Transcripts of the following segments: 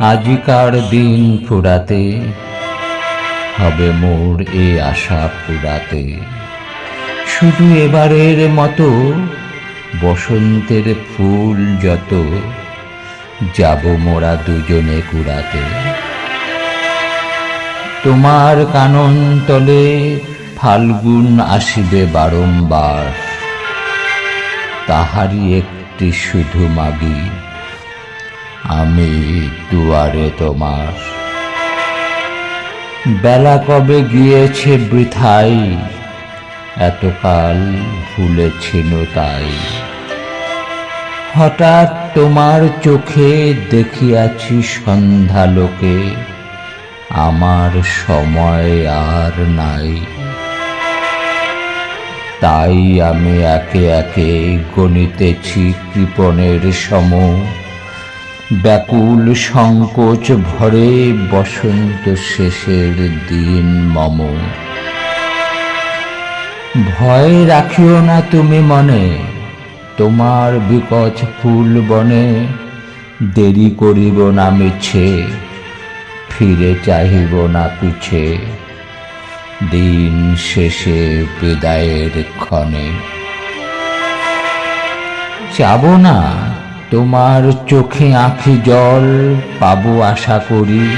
আজিকার দিন ফুরাতে হবে মোর এ আশা ফুরাতে শুধু এবারের মতো বসন্তের ফুল যত, যাব মোরা দুজনে কুড়াতে। তোমার কানন তলে ফাল্গুন আসিবে বারংবার তাহারই একটি শুধু মাগি। আমি দুয়ারে তোমার। বেলা কবে গিয়েছে বৃথাই? এতকাল ভুলেছিল তাই। হঠাৎ তোমার চোখে দেখিয়াছি সন্ধ্যা লোকে। আমার সময় আর নাই। তাই আমি একে একে গণিতেছি কৃপণের সম ব্যাকুল সংকোচ ভরে বসন্ত শেষের দিন মম। ভয় রাখিও না তুমি মনে, তোমার বিকচ ফুল বনে দেরি করিব না মিছে, ফিরে চাহিব না পিছে। দিন শেষে বিদায়ের ক্ষণে। যাব না তোমার চোখে আঁখি জল পাবো আশা করি।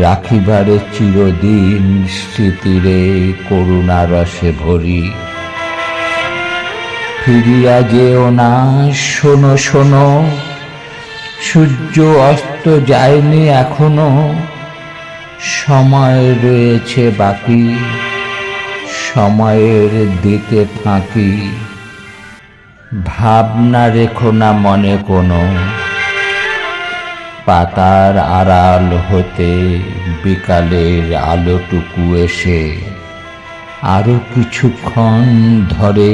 রাখিবারে চিরদিন স্মৃতিরে করুণা রসে ভরি। ফিরিয়া যেও না, শোনো শোনো, সূর্য অস্ত যায়নি এখনও, সময় রয়েছে বাকি, সময়ের দিতে ফাঁকি। ভাবনা রেখো না মনে কোনো। পাতার আড়াল হতে বিকালের আলোটুকু এসে আরও কিছুক্ষণ ধরে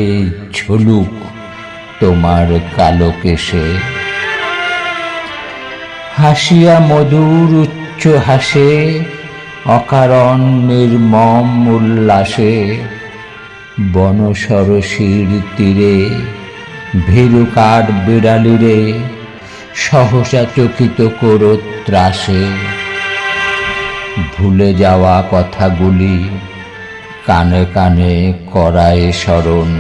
ঝলুক তোমার কালো কেশে। হাসিয়া মধুর উচ্চ হাসে অকারণ নির্মম উল্লাসে, বনসরসীর তীরে ভীরুকার বিড়ালিরে সহসা চকিত করো ত্রাসে। ভুলে যাওয়া কথাগুলি কানে কানে করায় স্মরণ।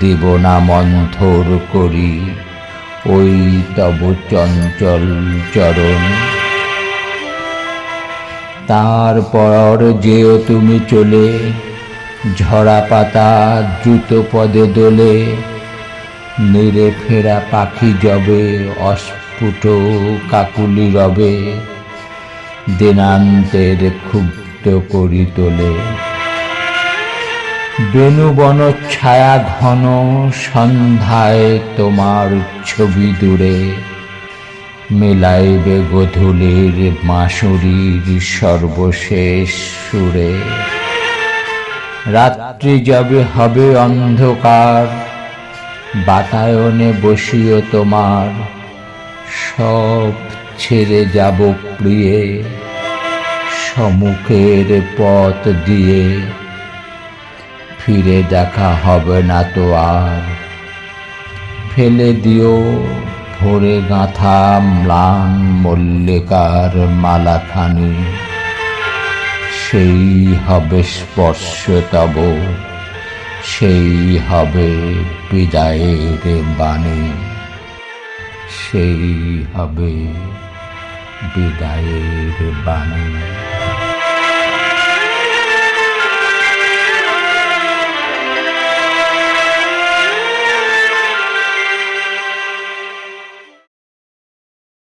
দিব না মন্থর করি ওই তব চঞ্চল চরণ। তারপর যেও তুমি চলে, ঝরা পাতা দ্রুত পদে দোলে নেড়ে ফেরা পাখি জবে, অস্ফুট কাকুলি রবে। দিনান্তের ক্ষুব্ধ করি তোলে। বেনুবন ছায়া ঘন, সন্ধ্যায় তোমার ছবি দূরে। মেলাইবে গধূলির মাসুরির সর্বশেষ সুরে। রাত্রি যাবে হবে অন্ধকার বাতায়নে বসিও তোমার, সব ছেড়ে যাব প্রিয়ে সমুখের পথ দিয়ে। ফিরে দেখা হবে না তো আর। ফেলে দিও ভোরে গাঁথা ম্লান মল্লিকার মালাখানি। সেই হবে স্পর্শ তব। সেই হবে বিদায়ের বাণী। সেই হবে বিদায়ের বাণী।